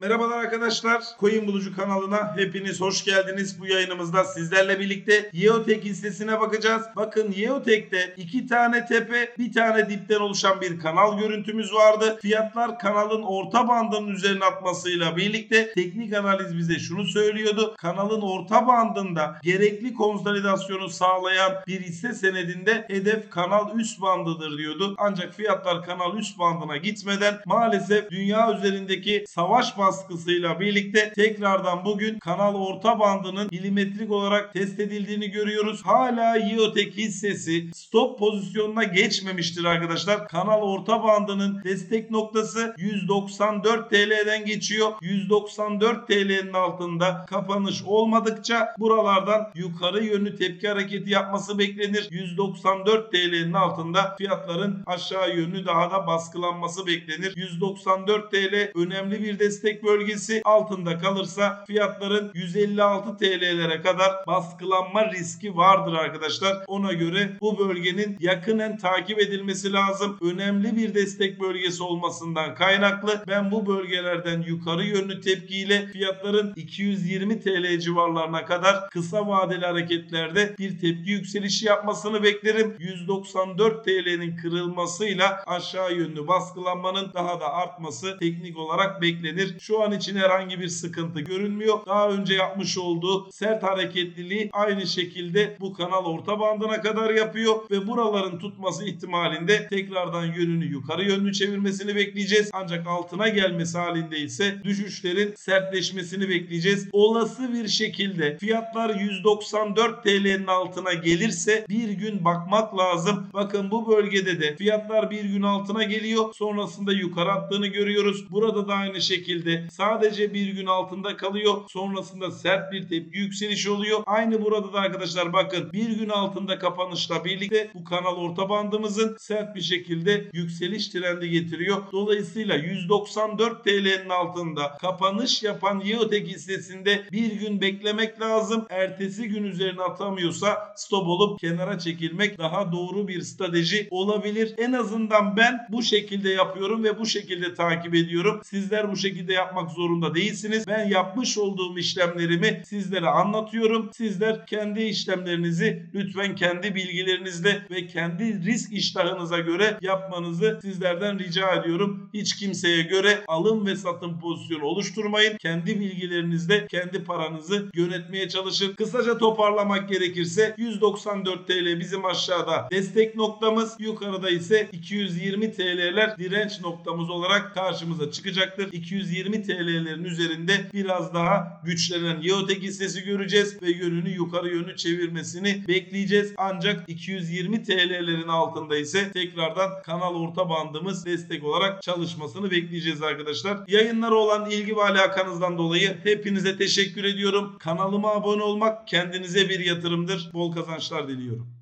Merhabalar arkadaşlar. Coin Bulucu kanalına hepiniz hoş geldiniz. Bu yayınımızda sizlerle birlikte Yeotek hissesine bakacağız. Bakın Yeotek'te iki tane tepe, bir tane dipten oluşan bir kanal görüntümüz vardı. Fiyatlar kanalın orta bandının üzerine atmasıyla birlikte teknik analiz bize şunu söylüyordu. Kanalın orta bandında gerekli konsolidasyonu sağlayan bir hisse senedinde hedef kanal üst bandıdır diyordu. Ancak fiyatlar kanal üst bandına gitmeden maalesef dünya üzerindeki savaş baskısıyla birlikte tekrardan bugün kanal orta bandının milimetrik olarak test edildiğini görüyoruz. Hala Yeotek hissesi stop pozisyonuna geçmemiştir arkadaşlar. Kanal orta bandının destek noktası 194 TL'den geçiyor. 194 TL'nin altında kapanış olmadıkça buralardan yukarı yönlü tepki hareketi yapması beklenir. 194 TL'nin altında fiyatların aşağı yönlü daha da baskılanması beklenir. 194 TL önemli bir destek bölgesi altında kalırsa fiyatların 156 TL'lere kadar baskılanma riski vardır arkadaşlar. Ona göre bu bölgenin yakinen takip edilmesi lazım. Önemli bir destek bölgesi olmasından kaynaklı ben bu bölgelerden yukarı yönlü tepkiyle fiyatların 220 TL civarlarına kadar kısa vadeli hareketlerde bir tepki yükselişi yapmasını beklerim. 194 TL'nin kırılmasıyla aşağı yönlü baskılanmanın daha da artması teknik olarak beklenir. Şu an için herhangi bir sıkıntı görünmüyor. Daha önce yapmış olduğu sert hareketliliği aynı şekilde bu kanal orta bandına kadar yapıyor ve buraların tutması ihtimalinde tekrardan yönünü yukarı yönlü çevirmesini bekleyeceğiz. Ancak altına gelmesi halinde ise düşüşlerin sertleşmesini bekleyeceğiz. Olası bir şekilde fiyatlar 194 TL'nin altına gelirse bir gün bakmak lazım. Bakın bu bölgede de fiyatlar bir gün altına geliyor. Sonrasında yukarı attığını görüyoruz. Burada da aynı şekilde sadece bir gün altında kalıyor. Sonrasında sert bir tepki yükselişi oluyor. Aynı burada da arkadaşlar bakın bir gün altında kapanışla birlikte bu kanal orta bandımızın sert bir şekilde yükseliş trendi getiriyor. Dolayısıyla 194 TL'nin altında kapanış yapan Yeotek hissesinde bir gün beklemek lazım. Ertesi gün üzerine atamıyorsa stop olup kenara çekilmek daha doğru bir strateji olabilir. En azından ben bu şekilde yapıyorum ve bu şekilde takip ediyorum. Sizler bu şekilde yapmak zorunda değilsiniz. Ben yapmış olduğum işlemlerimi sizlere anlatıyorum. Sizler kendi işlemlerinizi lütfen kendi bilgilerinizle ve kendi risk iştahınıza göre yapmanızı sizlerden rica ediyorum. Hiç kimseye göre alım ve satım pozisyonu oluşturmayın. Kendi bilgilerinizle kendi paranızı yönetmeye çalışın. Kısaca toparlamak gerekirse 194 TL bizim aşağıda destek noktamız, yukarıda ise 220 TL'ler direnç noktamız olarak karşımıza çıkacaktır. 220 TL'lerin üzerinde biraz daha güçlenen Yeotek hissesi göreceğiz ve yönünü yukarı yönlü çevirmesini bekleyeceğiz. Ancak 220 TL'lerin altında ise tekrardan kanal orta bandımız destek olarak çalışmasını bekleyeceğiz arkadaşlar. Yayınlara olan ilgi ve alakanızdan dolayı hepinize teşekkür ediyorum. Kanalıma abone olmak kendinize bir yatırımdır. Bol kazançlar diliyorum.